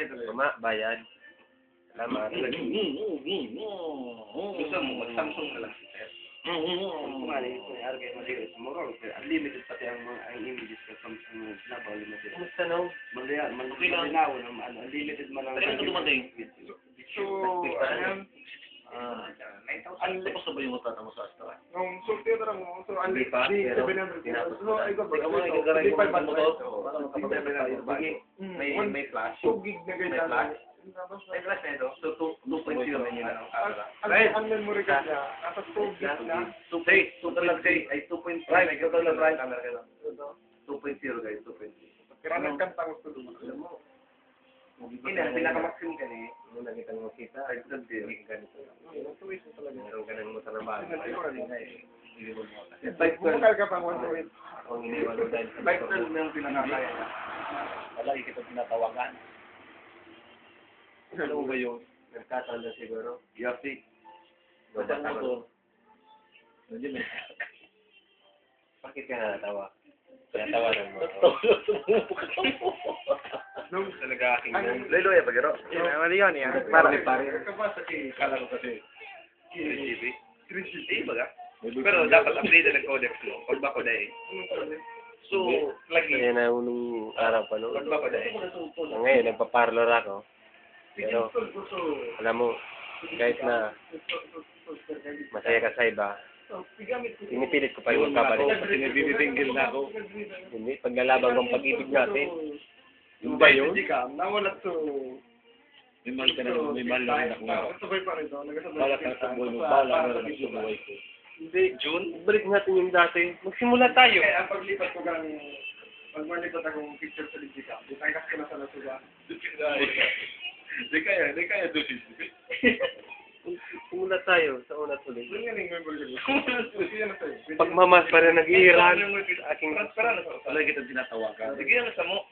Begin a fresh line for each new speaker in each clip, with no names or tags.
ito lang.
Mama, bayad. Salamat.
Gusto mo, mag-Samsung na lang si Sir.
Kumali, kaya kayo masiris. Mura, unlimited pati ang mga ang images ko sa mga snap, unlimited.
Kumusta no?
Malaya,
lang.
malinaw na ano, unlimited man ang...
Kailan ka dumating?
So.
Ah.
Ano tapos na ba yung utata mo sa Astra?
Nung sulti na lang mo, so,
Hindi pa, pero
700
tinapos ko na.
ikaw
mo
500.
ng motor?
So,
Para
di
makapagpapit
700.
tayo. Sige.
Mm,
May, may flash.
2 gig na
May
ganyan.
flash?
Tapos,
May flash na ito? So, 2.0 na yun.
ang, memory card niya, nasa 2 gig na.
Two say, total lang say, ay 2.0.
Right, total lang, right.
Camera ka lang. 2.0 guys, 2.0.
Kaya nagkanta ko sa dulo.
Hindi, ang pinaka-maximum ka ni.
Nung nakita mo kita,
Ay, hindi
ka ganito.
Tuwis mo talaga.
Ng matrabaho. Hindi mo.
Bike 12.
Bumukal ka pang 1 to 8.
Ang iniwan mo dahil sa
Bike 12 na yung pinakakaya.
Palagi kita tinatawagan. Ano ba yung nagkataon na siguro?
Yasi.
Madang mo to. Eh. Bakit ka natawa? Tinatawanan mo.
Nung,
Talaga aking
Ang-
Lelo ya pagero.
Ano yan yan?
Para pare.
Kapasa kay
Kala ko kasi 3GB.
3G.
Eh, baga. Pero dapat update ang codex mo. Pag bako dahil. So, lagi.
Kaya na unong araw pa no.
Pag bako dahil.
Ngayon, nagpa-parlor ako. Pero, alam mo, kahit na masaya ka sa iba, pinipilit ko pa yung magkabalik.
Kasi nabibibinggil na ako.
Hindi, paglalaban ng pag-ibig natin. Yung ba yun?
Hindi ka, nawala to.
May mahal ka na, may mahal na ako.
Sabay pa rin to. Nagasabay
Bala ka sa buhay mo, bala ka na sa buhay ko.
Hindi, June, balik natin yung dati. Magsimula tayo.
Kaya ang paglipat ko kang pag malipat akong picture sa Ligika, butangkas ko na sa Nasuba.
Di kaya, di kaya doon.
Simula tayo sa una tuloy.
Yan.
Pagmamas pa rin nag-iiran sa aking...
Wala kita tinatawagan. Sige, ano sa mo?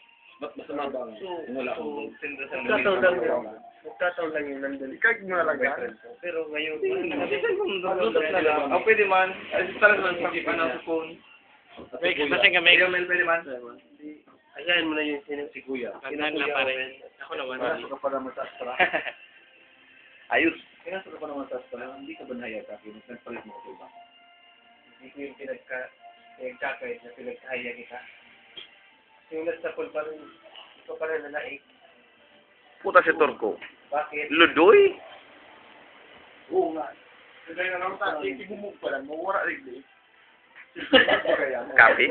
Ba't masama ba ang wala akong senda sa
Nagkataon lang yun. Nagkataon lang yun nandun.
Ikaw mo lang yan.
Pero ngayon,
na lang. Oh, pwede man. Ay, talaga man sa ano sa phone.
Kasi kami.
Email pwede man.
Ayain mo na yung sino
Si Kuya.
Kinan na pa rin. Ako naman.
Pinasok ka pa naman sa Astra.
Ayos. Pinasok pa naman sa Astra. Hindi ka ba nahiyag ka? Nagpalit mo ko ba?
Hindi ko yung pinagka... Pinagkakait na pinagkahaya kita. Yung nasa pool pa rin, ikaw pa rin nanaig.
Puta si Turko.
Bakit?
Ludoy?
Oo nga. Kasi na lang sa ikibumog pa lang, mawara rin din.
Kape?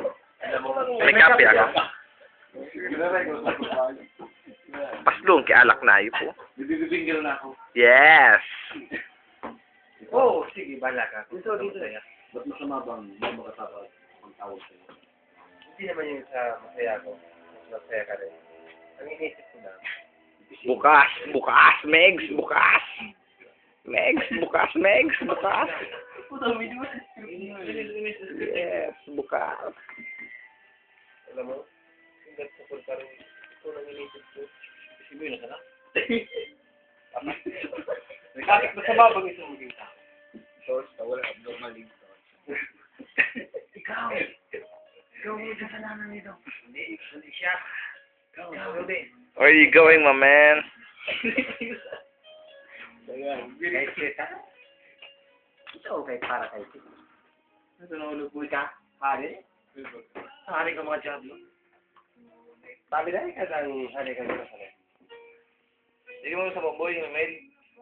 May kape ako. Paslong kay alak na ayo po.
Bibibinggil na ako.
Yes!
Oo, oh, sige, bala ka. Dito, dito.
Ba't masama bang hindi makatapag ang tawag sa'yo?
Hindi naman yung sa masaya ko. Mas masaya ka rin. Ang inisip ko lang,
Bukas! Bukas! Megs! Bukas! Megs! Bukas! Megs! Bukas! Yes! Bukas!
alam mo, yung nasa pool pa rin, ito lang inisip ko.
Sino yun na
Bakit masama bang isang maging tao?
Source, wala abnormal link.
Ikaw! Ikaw yung kasalanan nito. Hindi, hindi siya. Ikaw, hindi.
Where are you going, my man?
Kahit kita? Ito, kay para kay kita.
Ito na ulo po.
ka? Hari? Hari ka mga Diablo. Sabi na ka ng hari ka mga hari.
Hindi mo sa boy yung mail.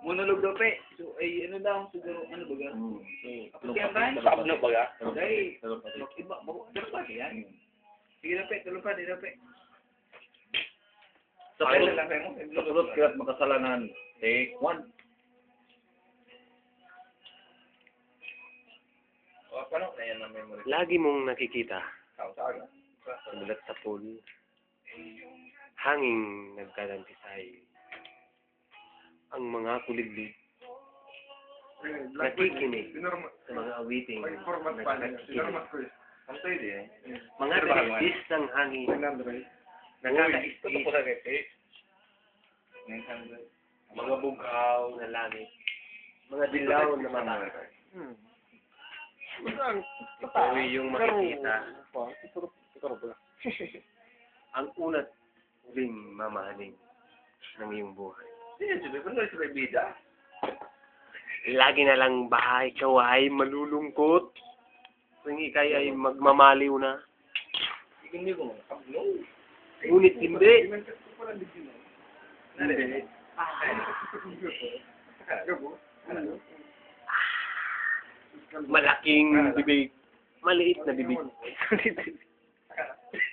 Monolog daw pe. So, ay, ano daw, siguro, ano ba ga? Kaya ba? Sa abno ba ga? Dahil, iba, tulog pa yan. Sige na pe, tulog pa, di na pe. Sa pulot, sa pulot kaya't makasalanan. Take one. Na?
Lagi mong nakikita
Tao sa aga.
sa mulat sa pool, hanging nagkalantisay ang mga kuliglig Nakikinig. Sa mga awiting
ko eh.
Eh.
Mga tagistis ng hangin,
900.
nakakaistis
sa kete. Mga bugaw.
na langit, mga dilaw na mata.
Hmm.
Ito yung makikita ang unat huling mamahaling. ng iyong buhay.
Yan, sabi ko na sa bida.
Lagi na lang ba ikaw ay malulungkot? Kung ikay ay magmamaliw na?
Hindi ko makapno.
Ngunit hindi.
Hindi.
Malaking bibig. Maliit na bibig.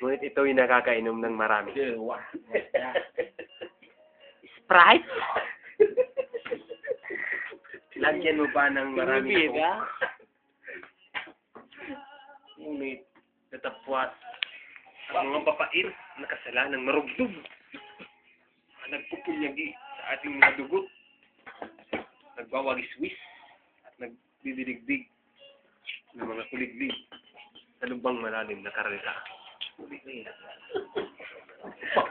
Ngunit ito'y nakakainom ng marami. Sprite? Lagyan mo pa ng marami ko. Ngunit, natapwat ang mga papait na kasalanan marugdog. Ang nagpupulyagi sa ating mga dugot. Nagwawagiswis at nagbibidigdig ng mga kuliglig sa lubang malalim na karalita.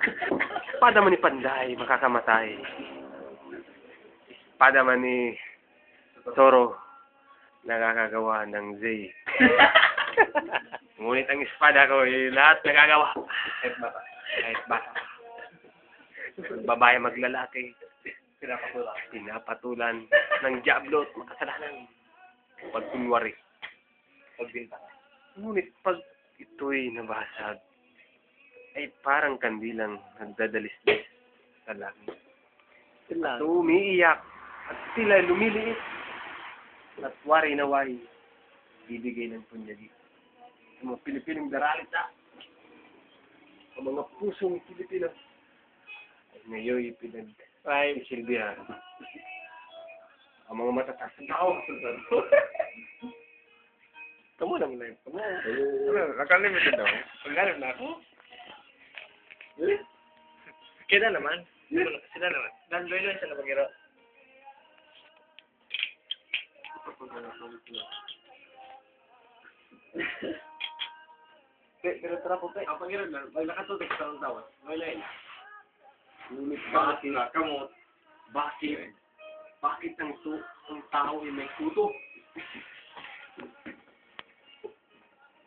Espada man ni Panday, makakamatay. Espada man ni Toro, nakakagawa ng Z. Ngunit ang espada ko, eh, lahat nagagawa. Kahit bata. Kahit bata. Babae maglalaki. Pinapatulan. Pinapatulan ng diablo at makasalanan. Pagkunwari.
Pagbinta.
Ngunit pag ito'y nabasag, ay parang kandilang nagdadalisdis sa langit. At umiiyak at tila lumiliit at wari na wari bibigay ng punyagi sa mga Pilipining daralita sa mga pusong Pilipino ay ngayon pinag ay silbihan ang mga matatas na tao Kamu naman na yun. Kamu.
Nakalimited daw. Pagkalim na ako. Kaya naman. Sila naman. Nandoy lang siya na pagkiro. Pero tara po, pe.
Ang pangiran lang, pag nakatutok sa ang tawa, wala yun.
Ngunit
Bakit na, kamot,
Bakit? Bakit ang, tu ang tao ay may kuto?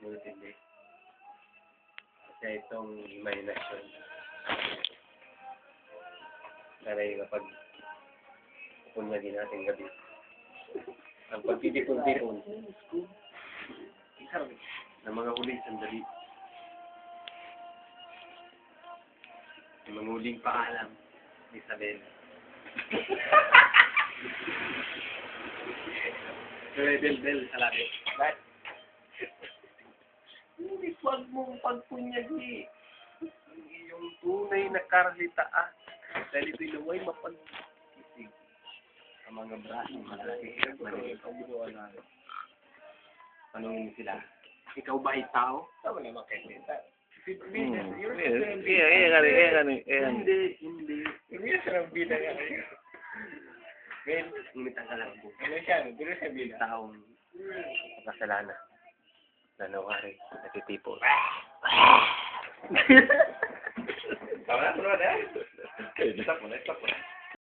Ngunit hindi. Kasi itong imagination. Sana yung kapag punyagin natin gabi. Ang pagtitipon-tipon ng mga huling sandali. Ang mga huling paalam ni Isabel. Bel-bel sa langit. Ngunit huwag mong pagpunyagi ang iyong tunay na karalitaan ito'y naway mapag-isig sa mga braso malaki at maliit. Tanungin mo sila, ikaw ba ay tao? Tama naman kayo.
Hmm. Iya, iya kali, iya kali, iya kali.
Hindi, hindi.
Iya sarang bida nga kayo.
Men, ngunit ang kalabo.
Ano siya, no? Dilo siya bida.
Taong makasalanan na nawari, natitipon.
Tama na, tuloy na. Stop mo na, stop mo na.